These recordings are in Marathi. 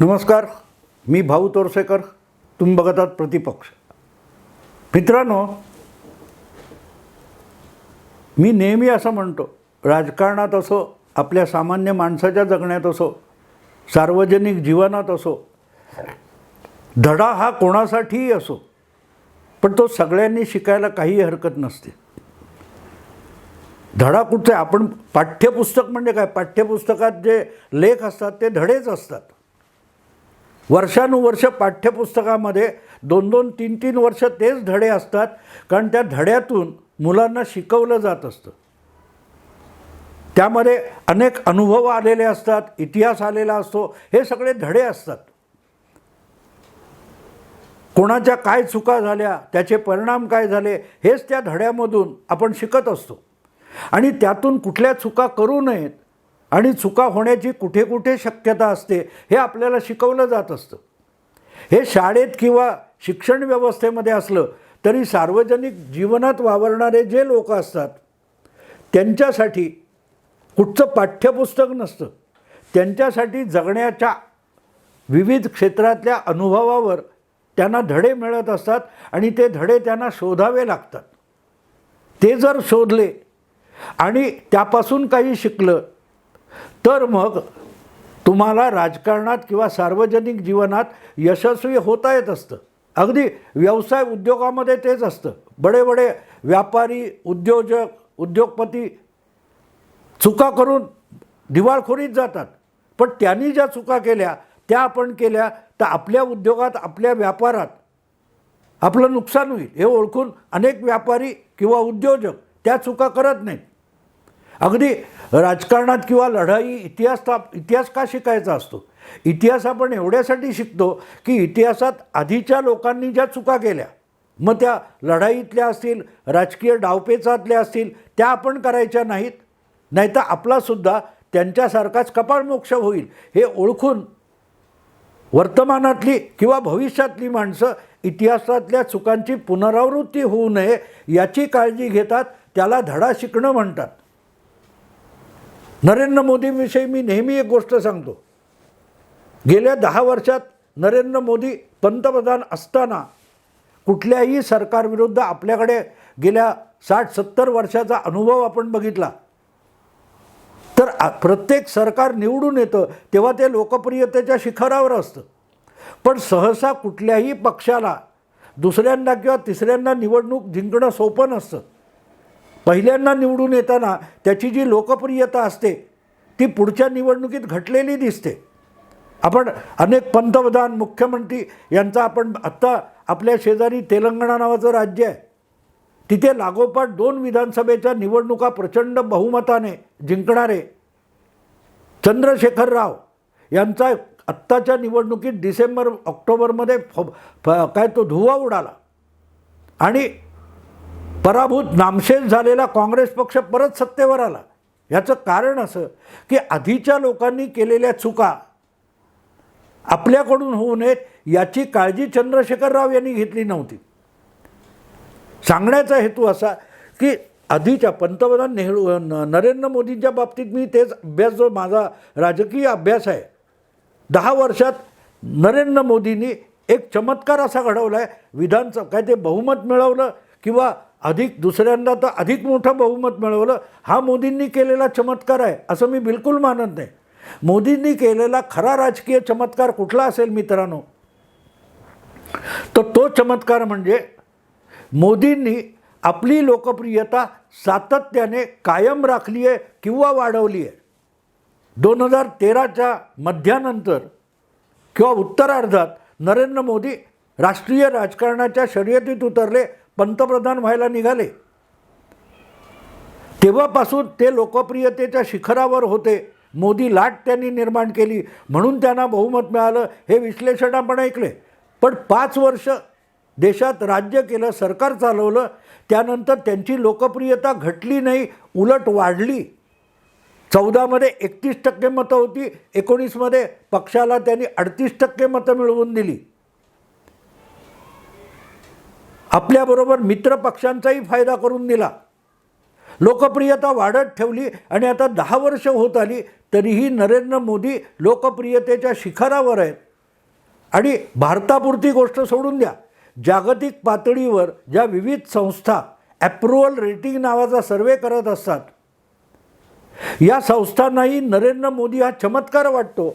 नमस्कार मी भाऊ तोरसेकर तुम्ही बघत आहात प्रतिपक्ष. मित्रांनो मी नेहमी असं म्हणतो राजकारणात असो आपल्या सामान्य माणसाच्या जगण्यात असो सार्वजनिक जीवनात असो धडा हा कोणासाठीही असो पण तो सगळ्यांनी शिकायला काही हरकत नसते. धडा कुठचे? आपण पाठ्यपुस्तक म्हणजे काय? पाठ्यपुस्तकात जे लेख असतात ते धडेच असतात. वर्षानुवर्ष पाठ्यपुस्तकामध्ये दोन दोन तीन तीन वर्ष तेच धडे असतात कारण त्या धड्यातून मुलांना शिकवलं जात असतं. त्यामध्ये अनेक अनुभव आलेले असतात इतिहास आलेला असतो हे सगळे धडे असतात. कोणाच्या काय चुका झाल्या त्याचे परिणाम काय झाले हेच त्या धड्यामधून आपण शिकत असतो. आणि त्यातून कुठल्या चुका करू नयेत आणि चुका होण्याची कुठे कुठे शक्यता असते हे आपल्याला शिकवलं जात असतं. हे शाळेत किंवा शिक्षण व्यवस्थेमध्ये असलं तरी सार्वजनिक जीवनात वावरणारे जे लोक असतात त्यांच्यासाठी कुठचं पाठ्यपुस्तक नसतं. त्यांच्यासाठी जगण्याच्या विविध क्षेत्रातल्या अनुभवावर त्यांना धडे मिळत असतात आणि ते धडे त्यांना शोधावे लागतात. ते जर शोधले आणि त्यापासून काही शिकलं तर मग तुम्हाला राजकारणात किंवा सार्वजनिक जीवनात यशस्वी होता येत असतं. अगदी व्यवसाय उद्योगामध्ये तेच असतं. बडे बडे व्यापारी उद्योजक उद्योगपती चुका करून दिवाळखोरीत जातात. पण त्यांनी ज्या चुका केल्या त्या आपण केल्या तर आपल्या उद्योगात आपल्या व्यापारात आपलं नुकसान होईल. हे ओळखून अनेक व्यापारी किंवा उद्योजक त्या चुका करत नाहीत. अगदी राजकारणात किंवा लढाई इतिहास ता- इतिहास का शिकायचा असतो? इतिहास आपण एवढ्यासाठी शिकतो की इतिहासात आधीच्या लोकांनी ज्या चुका केल्या मग त्या लढाईतल्या असतील राजकीय डावपेचातल्या असतील त्या आपण करायच्या नाहीत. नाहीतर आपलासुद्धा त्यांच्यासारखाच कपाळमोक्ष होईल हे ओळखून वर्तमानातली किंवा भविष्यातली माणसं इतिहासातल्या चुकांची पुनरावृत्ती होऊ नये याची काळजी घेतात त्याला धडा शिकणं म्हणतात. नरेंद्र मोदींविषयी मी नेहमी एक गोष्ट सांगतो. गेल्या दहा वर्षात नरेंद्र मोदी पंतप्रधान असताना कुठल्याही सरकारविरुद्ध आपल्याकडे गेल्या साठ सत्तर वर्षाचा अनुभव आपण बघितला. तर प्रत्येक सरकार निवडून येतं तेव्हा ते लोकप्रियतेच्या शिखरावर असतं. पण सहसा कुठल्याही पक्षाला दुसऱ्यांदा किंवा तिसऱ्यांदा निवडणूक जिंकणं सोपं नसतं. पहिल्यांदा निवडून येताना त्याची जी लोकप्रियता असते ती पुढच्या निवडणुकीत घटलेली दिसते. आपण अनेक पंतप्रधान मुख्यमंत्री यांचा आपण आत्ता आपल्या शेजारी तेलंगणा नावाचं राज्य आहे. तिथे लागोपाठ दोन विधानसभेच्या निवडणुका प्रचंड बहुमताने जिंकणारे चंद्रशेखर राव यांचा आत्ताच्या निवडणुकीत डिसेंबर ऑक्टोबरमध्ये फ फ- काय तो धुवा उडाला. आणि पराभूत नामशेष झालेला काँग्रेस पक्ष परत सत्तेवर आला. याचं कारण असं की आधीच्या लोकांनी केलेल्या चुका आपल्याकडून होऊ नयेत याची काळजी चंद्रशेखर राव यांनी घेतली नव्हती. सांगण्याचा हेतू असा की आधीच्या पंतप्रधान नेहरू नरेंद्र मोदींच्या बाबतीत मी तेच अभ्यास जो माझा राजकीय अभ्यास आहे दहा वर्षात नरेंद्र मोदींनी एक चमत्कार असा घडवला आहे विधानसभा काय ते बहुमत मिळवलं किंवा अधिक दुसऱ्यांदा तर अधिक मोठं बहुमत मिळवलं. हा मोदींनी केलेला चमत्कार आहे असं मी बिलकुल मानत नाही. मोदींनी केलेला खरा राजकीय चमत्कार कुठला असेल मित्रांनो? तर तो चमत्कार म्हणजे मोदींनी आपली लोकप्रियता सातत्याने कायम राखली आहे किंवा वाढवली आहे. दोन हजार तेराच्या मध्यानंतर किंवा उत्तरार्धात नरेंद्र मोदी राष्ट्रीय राजकारणाच्या शर्यतीत उतरले पंतप्रधान व्हायला निघाले. तेव्हापासून ते लोकप्रियतेच्या शिखरावर होते. मोदी लाट त्यांनी निर्माण केली. म्हणून त्यांना बहुमत मिळालं. हे विश्लेषण आपण ऐकले. पण पाच वर्ष देशात राज्य केलं सरकार चालवलं त्यानंतर त्यांची लोकप्रियता घटली नाही उलट वाढली. चौदामध्ये एकतीस टक्के मतं होती. एकोणीसमध्ये पक्षाला त्यांनी अडतीस टक्के मतं मिळवून दिली. आपल्याबरोबर मित्रपक्षांचाही फायदा करून दिला. लोकप्रियता वाढत ठेवली आणि आता दहा वर्ष होत आली तरीही नरेंद्र मोदी लोकप्रियतेच्या शिखरावर आहेत. आणि भारतापुरती गोष्ट सोडून द्या. जागतिक पातळीवर ज्या विविध संस्था ॲप्रुव्हल रेटिंग नावाचा सर्वे करत असतात या संस्थांनाही नरेंद्र मोदी हा चमत्कार वाटतो.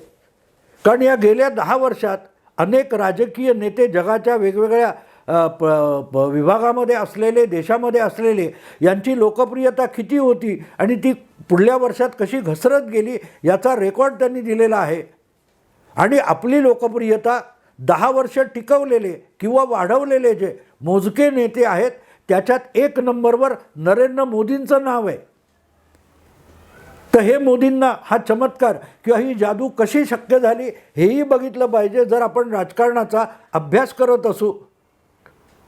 कारण या गेल्या दहा वर्षात अनेक राजकीय नेते जगाच्या वेगवेगळ्या प प- विभागामध्ये असलेले देशामध्ये असलेले यांची लोकप्रियता किती होती आणि ती पुढल्या वर्षात कशी घसरत गेली याचा रेकॉर्ड त्यांनी दिलेला आहे. आणि आपली लोकप्रियता दहा वर्ष टिकवलेले किंवा वाढवलेले जे मोजके नेते आहेत त्याच्यात एक नंबरवर नरेंद्र मोदींचं नाव आहे. तर हे मोदींना हा चमत्कार किंवा ही जादू कशी शक्य झाली हेही बघितलं पाहिजे जर आपण राजकारणाचा अभ्यास करत असू.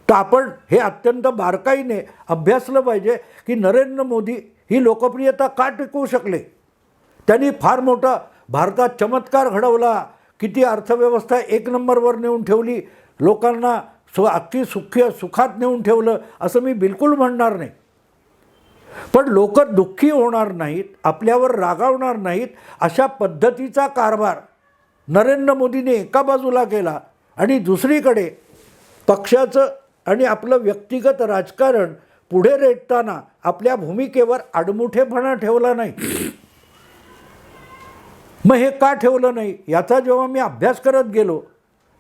तर आपण हे अत्यंत बारकाईने अभ्यासलं पाहिजे की नरेंद्र मोदी ही लोकप्रियता का टिकवू शकले? त्यांनी फार मोठा भारतात चमत्कार घडवला. किती अर्थव्यवस्था एक नंबरवर नेऊन ठेवली. लोकांना सु अगदी सुख्य सुखात नेऊन ठेवलं असं मी बिलकुल म्हणणार नाही. पण लोक दुःखी होणार नाहीत आपल्यावर रागावणार नाहीत अशा पद्धतीचा कारभार नरेंद्र मोदीने एका बाजूला केला आणि दुसरीकडे पक्षाचं आणि आपलं व्यक्तिगत राजकारण पुढे रेटताना आपल्या भूमिकेवर आडमुठेपणा ठेवला नाही. मग हे का ठेवलं नाही? याचा जेव्हा मी अभ्यास करत गेलो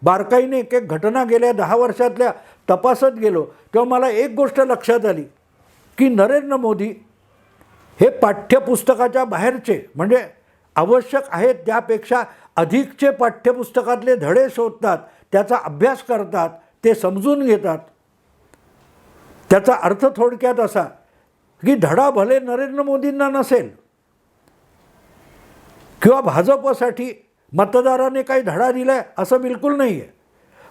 बारकाईने एक एक घटना गेल्या दहा वर्षातल्या तपासत गेलो तेव्हा मला एक गोष्ट लक्षात आली की नरेंद्र मोदी हे पाठ्यपुस्तकाच्या बाहेरचे म्हणजे आवश्यक आहेत त्यापेक्षा अधिकचे पाठ्यपुस्तकातले धडे शोधतात त्याचा अभ्यास करतात ते समजून घेतात. त्याचा अर्थ थोडक्यात असा की धडा भले नरेंद्र मोदींना नसेल किंवा भाजपसाठी मतदाराने काही धडा दिला आहे असं बिलकुल नाही आहे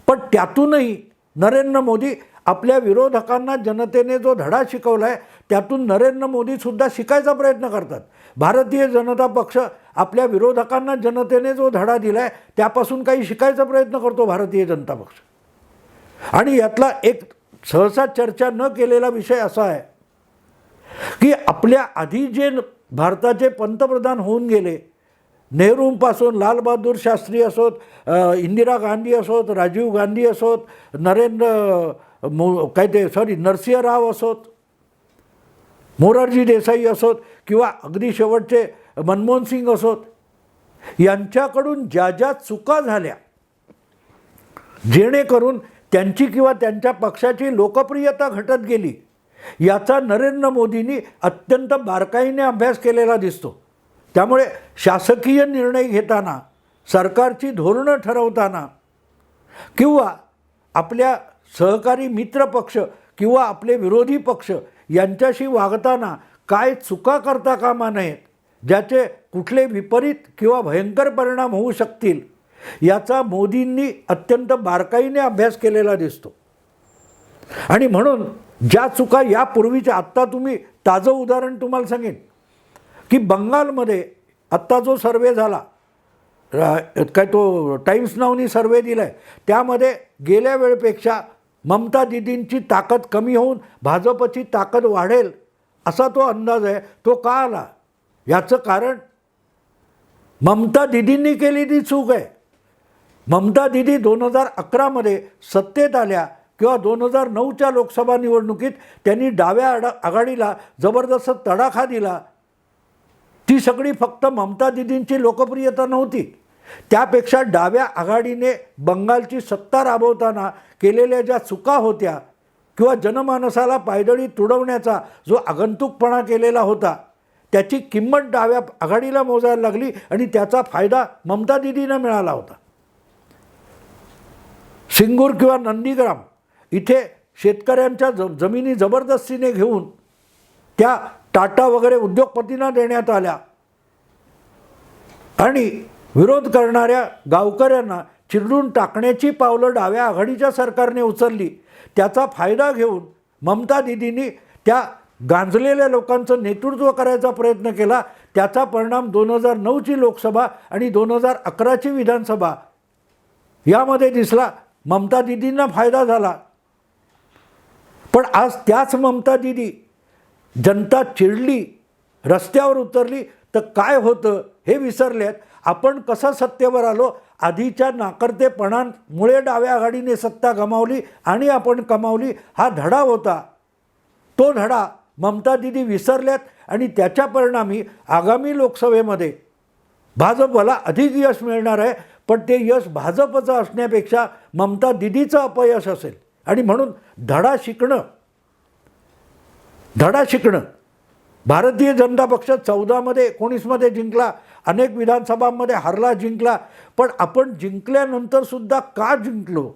पण त्यातूनही नरेंद्र मोदी आपल्या विरोधकांना जनतेने जो धडा शिकवला आहे त्यातून नरेंद्र मोदीसुद्धा शिकायचा प्रयत्न करतात. भारतीय जनता पक्ष आपल्या विरोधकांना जनतेने जो धडा दिला आहे त्यापासून काही शिकायचा प्रयत्न करतो भारतीय जनता पक्ष. आणि यातला एक सहसा चर्चा न केलेला विषय असा आहे की आपल्या आधी जे भारताचे पंतप्रधान होऊन गेले नेहरूंपासून लालबहादूर शास्त्री असोत इंदिरा गांधी असोत राजीव गांधी असोत नरेंद्र मो काय ते सॉरी नरसिंह राव असोत मोरारजी देसाई असोत किंवा अगदी शेवटचे मनमोहन सिंग असोत यांच्याकडून ज्या ज्या चुका झाल्या जेणेकरून त्यांची किंवा त्यांच्या पक्षाची लोकप्रियता घटत गेली. याचा नरेंद्र मोदींनी अत्यंत बारकाईने अभ्यास केलेला दिसतो. त्यामुळे शासकीय निर्णय घेताना सरकारची धोरणं ठरवताना किंवा आपल्या सहकारी मित्रपक्ष किंवा आपले विरोधी पक्ष यांच्याशी वागताना काय चुका करता कामा नयेत ज्याचे कुठले विपरीत किंवा भयंकर परिणाम होऊ शकतील याचा मोदींनी अत्यंत बारकाईने अभ्यास केलेला दिसतो. आणि म्हणून ज्या चुका यापूर्वीच्या आत्ता तुम्ही ताजं उदाहरण तुम्हाला सांगेन की बंगालमध्ये आत्ता जो सर्वे झाला काय तो टाईम्स नावनी सर्वे दिला आहे त्यामध्ये गेल्या वेळेपेक्षा ममता दिदींची ताकद कमी होऊन भाजपची ताकद वाढेल असा तो अंदाज आहे तो का आला? याचं कारण ममता दिदींनी केलेली चूक आहे. ममता दिदी दोन हजार अकरामध्ये सत्तेत आल्या किंवा दोन हजार नऊच्या लोकसभा निवडणुकीत त्यांनी डाव्या आडा आघाडीला जबरदस्त तडाखा दिला. ती सगळी फक्त ममता दिदींची लोकप्रियता नव्हती. त्यापेक्षा डाव्या आघाडीने बंगालची सत्ता राबवताना केलेल्या ज्या चुका होत्या किंवा जनमानसाला पायदळी तुडवण्याचा जो आगंतुकपणा केलेला होता त्याची किंमत डाव्या आघाडीला मोजायला लागली आणि त्याचा फायदा ममता दिदींना मिळाला होता. सिंगूर किंवा नंदीग्राम इथे शेतकऱ्यांच्या ज जमिनी जबरदस्तीने घेऊन त्या टाटा वगैरे उद्योगपतींना देण्यात आल्या. आणि विरोध करणाऱ्या गावकऱ्यांना चिरडून टाकण्याची पावलं डाव्या आघाडीच्या सरकारने उचलली. त्याचा फायदा घेऊन ममता दिदींनी त्या गांजलेल्या लोकांचं नेतृत्व करायचा प्रयत्न केला. त्याचा परिणाम दोन हजार नऊची लोकसभा आणि दोन हजार अकराची विधानसभा यामध्ये दिसला. ममता दिदींना फायदा झाला. पण आज त्याच ममता दिदी जनता चिडली रस्त्यावर उतरली तर काय होतं हे विसरलेत. आपण कसं सत्तेवर आलो? आधीच्या नाकर्तेपणांमुळे डाव्या आघाडीने सत्ता गमावली आणि आपण कमावली. हा धडा होता. तो धडा ममता दिदी विसरल्यात आणि त्याच्या परिणामी आगामी लोकसभेमध्ये भाजपला अधिक यश मिळणार आहे. पण ते यश भाजपचं असण्यापेक्षा ममता दिदीचं अपयश असेल. आणि म्हणून धडा शिकणं धडा शिकणं. भारतीय जनता पक्ष चौदामध्ये एकोणीसमध्ये जिंकला अनेक विधानसभांमध्ये हरला जिंकला. पण आपण जिंकल्यानंतरसुद्धा का जिंकलो?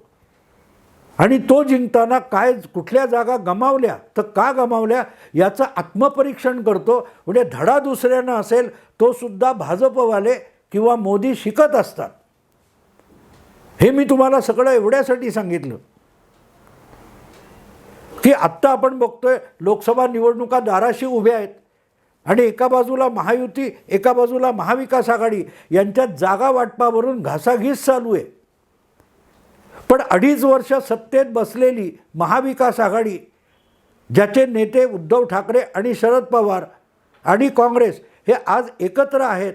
आणि तो जिंकताना काय कुठल्या जागा गमावल्या? तर का गमावल्या? याचं आत्मपरीक्षण करतो. म्हणजे धडा दुसऱ्यानं असेल तो सुद्धा भाजपवाले किंवा मोदी शिकत असतात. हे मी तुम्हाला सगळं एवढ्यासाठी सांगितलं. की आत्ता आपण बघतोय लोकसभा निवडणुका दाराशी उभ्या आहेत. आणि एका बाजूला महायुती एका बाजूला महाविकास आघाडी यांच्यात जागा वाटपावरून घासाघीस चालू आहे. पण अडीच वर्ष सत्तेत बसलेली महाविकास आघाडी ज्याचे नेते उद्धव ठाकरे आणि शरद पवार आणि काँग्रेस हे आज एकत्र आहेत.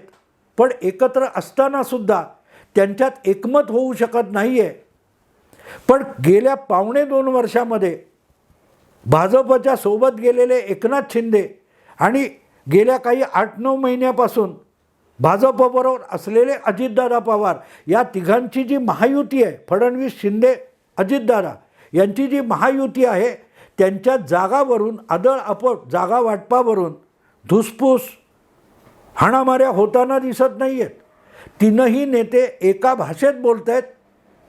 पण एकत्र असतानासुद्धा त्यांच्यात एकमत होऊ शकत नाही आहे पण गेल्या पावणे दोन वर्षामध्ये भाजपच्या सोबत गेलेले एकनाथ शिंदे आणि गेल्या काही आठ नऊ महिन्यापासून भाजपबरोबर असलेले अजितदादा पवार या तिघांची जी महायुती आहे फडणवीस शिंदे अजितदादा यांची जी महायुती आहे त्यांच्या जागावरून आदळ अपट जागा वाटपावरून धुसफूस हाणामाऱ्या होताना दिसत नाही आहेत तीनही नेते एका भाषेत बोलत आहेत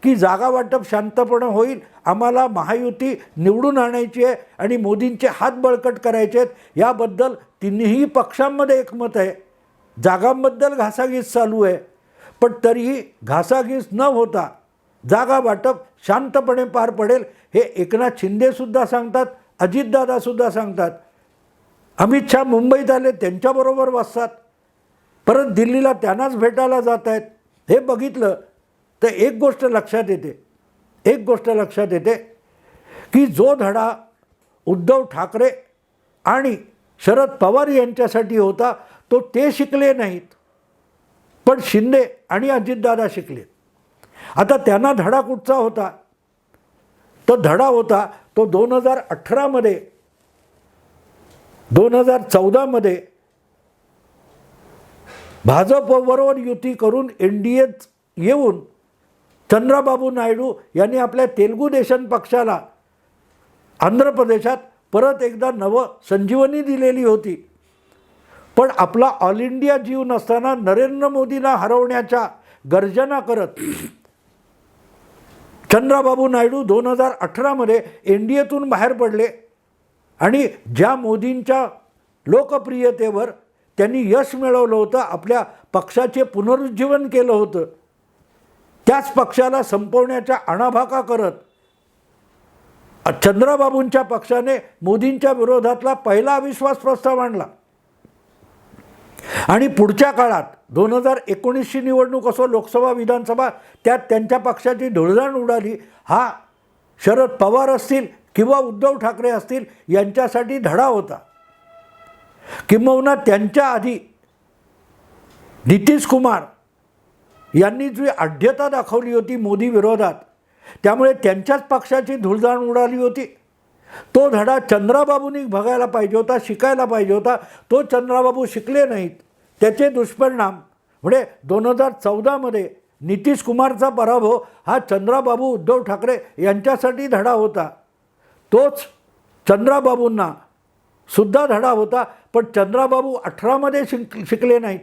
की जागा वाटप शांतपणे होईल आम्हाला महायुती निवडून आणायची आहे आणि मोदींचे हात बळकट करायचे आहेत याबद्दल तिन्ही पक्षांमध्ये एकमत आहे. जागांबद्दल घासाघीस चालू आहे पण तरीही घासाघीस न होता जागा वाटप शांतपणे पार पडेल हे एकनाथ शिंदेसुद्धा सांगतात अजितदादासुद्धा सांगतात. अमित शहा मुंबईत आले त्यांच्याबरोबर बसतात परत दिल्लीला त्यांनाच भेटायला जात आहेत हे बघितलं तर एक गोष्ट लक्षात येते. एक गोष्ट लक्षात येते की जो धडा उद्धव ठाकरे आणि शरद पवार यांच्यासाठी होता तो ते शिकले नाहीत. पण शिंदे आणि अजितदादा शिकले. आता त्यांना धडा कुठचा होता? तो धडा होता तो दोन हजार अठरामध्ये दोन हजार चौदामध्ये भाजपबरोबर युती करून एन डी एत येऊन चंद्राबाबू नायडू यांनी आपल्या तेलुगू देशम पक्षाला आंध्र प्रदेशात परत एकदा नवं संजीवनी दिलेली होती. पण आपला ऑल इंडिया जीव नसताना नरेंद्र मोदींना हरवण्याच्या गर्जना करत चंद्राबाबू नायडू दोन हजार अठरामध्ये एन डी एतून बाहेर पडले आणि ज्या मोदींच्या लोकप्रियतेवर त्यांनी यश मिळवलं होतं आपल्या पक्षाचे पुनरुज्जीवन केलं होतं. त्याच पक्षाला संपवण्याच्या आणाभाका करत चंद्राबाबूंच्या पक्षाने मोदींच्या विरोधातला पहिला अविश्वास प्रस्ताव आणला. आणि पुढच्या काळात दोन हजार एकोणीसची निवडणूक असो लोकसभा विधानसभा त्यात त्यांच्या पक्षाची ढुळजाण उडाली. हा शरद पवार असतील किंवा उद्धव ठाकरे असतील यांच्यासाठी धडा होता. किंबहुना त्यांच्या आधी नितीश कुमार यांनी जी आढ्यता दाखवली होती मोदी विरोधात त्यामुळे त्यांच्याच पक्षाची धुळजाण उडाली होती. तो धडा चंद्राबाबूंनी बघायला पाहिजे होता शिकायला पाहिजे होता. तो चंद्राबाबू शिकले नाहीत. त्याचे दुष्परिणाम म्हणजे दोन हजार चौदामध्ये नितीश कुमारचा पराभव हा चंद्राबाबू उद्धव ठाकरे यांच्यासाठी धडा होता. तोच चंद्राबाबूंना सुद्धा धडा होता. पण चंद्राबाबू अठरामध्ये शिक शिकले नाहीत.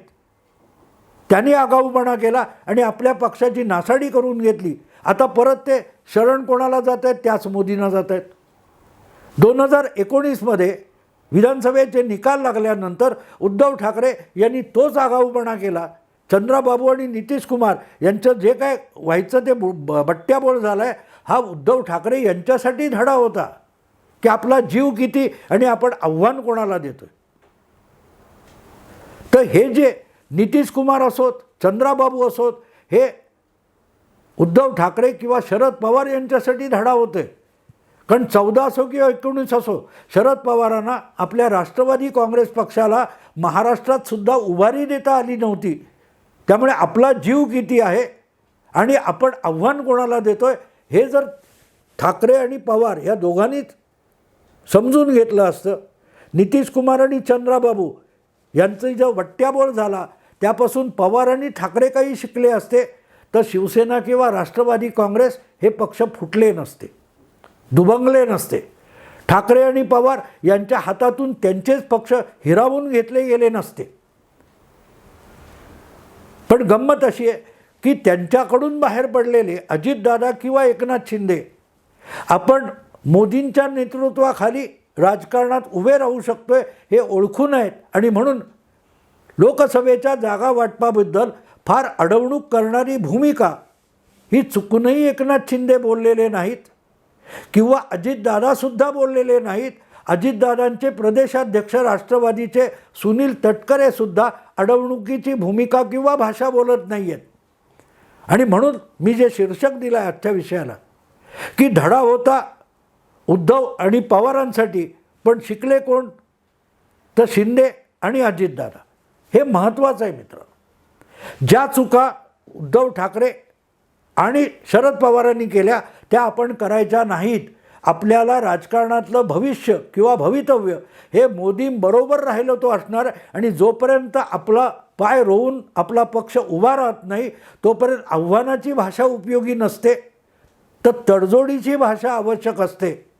त्यांनी आगाऊपणा केला आणि आपल्या पक्षाची नासाडी करून घेतली. आता परत ते शरण कोणाला जात आहेत? त्याच मोदींना जात आहेत. दोन हजार एकोणीसमध्ये विधानसभेचे निकाल लागल्यानंतर उद्धव ठाकरे यांनी तोच आगाऊपणा केला. चंद्राबाबू आणि नितीश कुमार यांचं जे काय व्हायचं ते ब बट्ट्याबोळ झाला आहे हा उद्धव ठाकरे यांच्यासाठी धडा होता. की आपला जीव किती आणि आपण आव्हान कोणाला देतो तर हे जे नितीश कुमार असोत चंद्राबाबू असोत हे उद्धव ठाकरे किंवा शरद पवार यांच्यासाठी धडा होते कारण चौदा असो किंवा एकोणीस असो शरद पवारांना आपल्या राष्ट्रवादी काँग्रेस पक्षाला महाराष्ट्रात सुद्धा उभारी देता आली नव्हती. त्यामुळे आपला जीव किती आहे आणि आपण आव्हान कोणाला देतो आहे हे जर ठाकरे आणि पवार या दोघांनीच समजून घेतलं असतं नितीश कुमार आणि चंद्राबाबू यांचं जो वट्ट्याबोळ झाला त्यापासून पवार आणि ठाकरे काही शिकले असते तर शिवसेना किंवा राष्ट्रवादी काँग्रेस हे पक्ष फुटले नसते दुभंगले नसते. ठाकरे आणि पवार यांच्या हातातून त्यांचेच पक्ष हिरावून घेतले गेले नसते. पण गंमत अशी आहे की त्यांच्याकडून बाहेर पडलेले अजितदादा किंवा एकनाथ शिंदे आपण मोदींच्या नेतृत्वाखाली राजकारणात उभे राहू शकतोय हे ओळखू नयेत. आणि म्हणून लोकसभेच्या जागा वाटपाबद्दल फार अडवणूक करणारी भूमिका ही चुकूनही एकनाथ शिंदे बोललेले नाहीत किंवा अजितदादासुद्धा बोललेले नाहीत. अजितदादांचे प्रदेशाध्यक्ष राष्ट्रवादीचे सुनील तटकरेसुद्धा अडवणुकीची भूमिका किंवा भाषा बोलत नाही आहेत आणि म्हणून मी जे शीर्षक दिलं आहे आजच्या विषयाला की धडा होता उद्धव आणि पवारांसाठी. पण शिकले कोण? तर शिंदे आणि अजितदादा. हे महत्त्वाचं आहे मित्र ज्या चुका उद्धव ठाकरे आणि शरद पवारांनी केल्या त्या आपण करायच्या नाहीत. आपल्याला राजकारणातलं भविष्य किंवा भवितव्य हे मोदींबरोबर राहिलं तो असणार आणि जोपर्यंत आपला पाय रोवून आपला पक्ष उभा राहत नाही तोपर्यंत आव्हानाची भाषा उपयोगी नसते. तर तडजोडीची भाषा आवश्यक असते.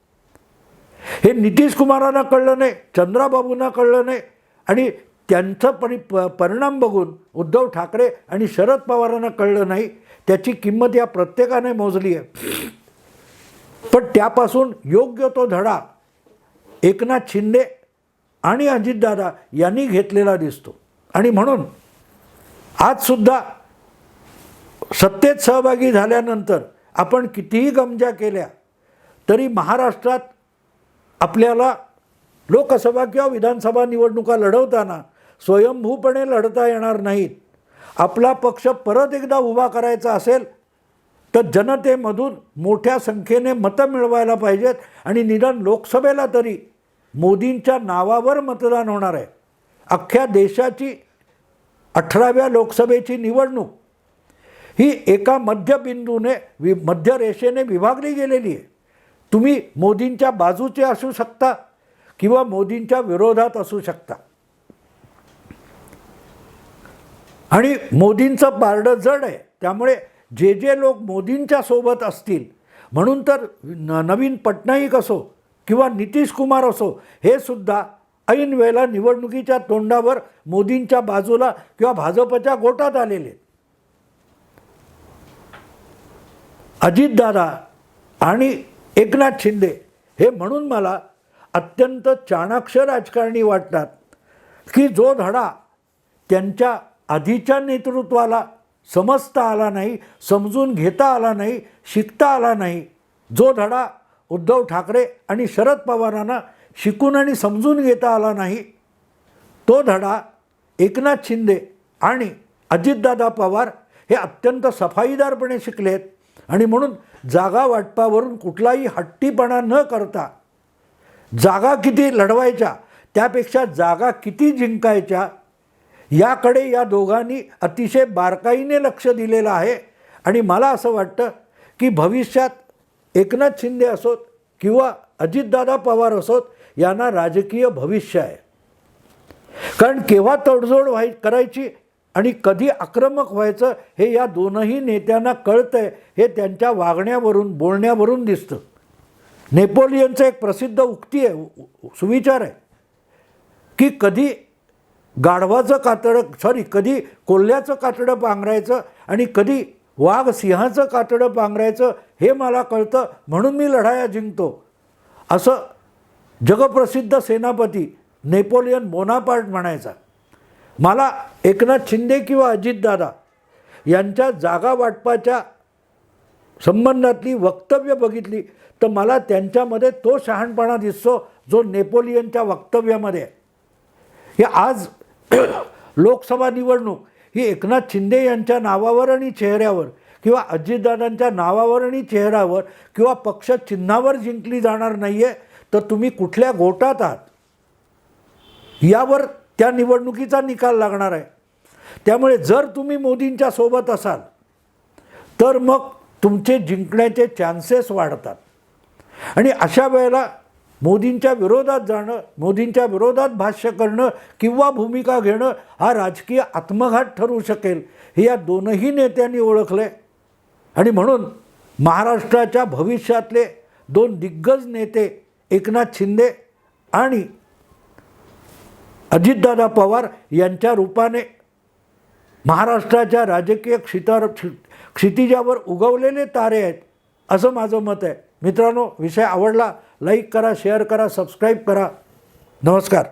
हे नितीश कुमारांना कळलं नाही चंद्राबाबूंना कळलं नाही. आणि त्यांचं परि प परिणाम बघून उद्धव ठाकरे आणि शरद पवारांना कळलं नाही. त्याची किंमत या प्रत्येकाने मोजली आहे. पण त्यापासून योग्य तो धडा एकनाथ शिंदे आणि अजितदादा यांनी घेतलेला दिसतो. आणि म्हणून आजसुद्धा सत्तेत सहभागी झाल्यानंतर आपण कितीही गमजा केल्या तरी महाराष्ट्रात आपल्याला लोकसभा किंवा विधानसभा निवडणुका लढवताना स्वयंभूपणे लढता येणार नाहीत. आपला पक्ष परत एकदा उभा करायचा असेल तर जनतेमधून मोठ्या संख्येने मतं मिळवायला पाहिजेत आणि निदान लोकसभेला तरी मोदींच्या नावावर मतदान होणार आहे. अख्ख्या देशाची अठराव्या लोकसभेची निवडणूक ही एका मध्यबिंदूने वि मध्यरेषेने विभागली गेलेली आहे. तुम्ही मोदींच्या बाजूचे असू शकता किंवा मोदींच्या विरोधात असू शकता. आणि मोदींचं पारडं जड आहे. त्यामुळे जे जे लोक मोदींच्या सोबत असतील म्हणून तर न नवीन पटनाईक असो किंवा नितीश कुमार असो हे सुद्धा ऐन वेळेला निवडणुकीच्या तोंडावर मोदींच्या बाजूला किंवा भाजपच्या गोटात आलेले. अजितदादा आणि एकनाथ शिंदे. हे म्हणून मला अत्यंत चाणाक्ष राजकारणी वाटतात की जो धडा त्यांच्या आधीच्या नेतृत्वाला समजता आला नाही समजून घेता आला नाही शिकता आला नाही जो धडा उद्धव ठाकरे आणि शरद पवारांना शिकून आणि समजून घेता आला नाही तो धडा एकनाथ शिंदे आणि अजितदादा पवार हे अत्यंत सफाईदारपणे शिकलेत आणि म्हणून जागा वाटपावरून कुठलाही हट्टीपणा न करता जागा किती लढवायच्या त्यापेक्षा जागा किती जिंकायच्या याकडे या दोघांनी अतिशय बारकाईने लक्ष दिलेलं आहे. आणि मला असं वाटतं की भविष्यात एकनाथ शिंदे असोत किंवा अजितदादा पवार असोत यांना राजकीय भविष्य आहे. कारण केव्हा तडजोड व्हाय करायची आणि कधी आक्रमक व्हायचं हे या दोनही नेत्यांना कळतं आहे हे त्यांच्या वागण्यावरून बोलण्यावरून दिसतं. नेपोलियनचं एक प्रसिद्ध उक्ती आहे सुविचार आहे की कधी गाढवाचं कातडं सॉरी कधी कोल्ह्याचं कातडं पांघरायचं आणि कधी वाघ सिंहाचं कातडं पांघरायचं हे मला कळतं म्हणून मी लढाया जिंकतो. असं जगप्रसिद्ध सेनापती नेपोलियन बोनापार्ट म्हणायचा. मला एकनाथ शिंदे किंवा अजितदादा यांच्या जागा वाटपाच्या संबंधातली वक्तव्य बघितली तर मला त्यांच्यामध्ये तो शहाणपणा दिसतो जो नेपोलियनच्या वक्तव्यामध्ये आहे. हे आज लोकसभा निवडणूक ही एकनाथ शिंदे यांच्या नावावर आणि चेहऱ्यावर किंवा अजितदादांच्या नावावर आणि चेहऱ्यावर किंवा पक्ष चिन्हावर जिंकली जाणार नाही आहे तर तुम्ही कुठल्या गोटात आहात? यावर त्या निवडणुकीचा निकाल लागणार आहे. त्यामुळे जर तुम्ही मोदींच्या सोबत असाल तर मग तुमचे जिंकण्याचे चान्सेस वाढतात. आणि अशा वेळेला मोदींच्या विरोधात जाणं मोदींच्या विरोधात भाष्य करणं किंवा भूमिका घेणं हा राजकीय आत्मघात ठरू शकेल हे या दोनही नेत्यांनी ओळखलं आहे आणि म्हणून महाराष्ट्राच्या भविष्यातले दोन दिग्गज नेते एकनाथ शिंदे आणि अजितदादा पवार यांच्या रूपाने महाराष्ट्राच्या राजकीय क्षितार क्षि क्षितिजावर उगवलेले तारे आहेत असं माझं मत आहे. मित्रांनो विषय आवडला लाईक करा शेअर करा सबस्क्राईब करा. नमस्कार.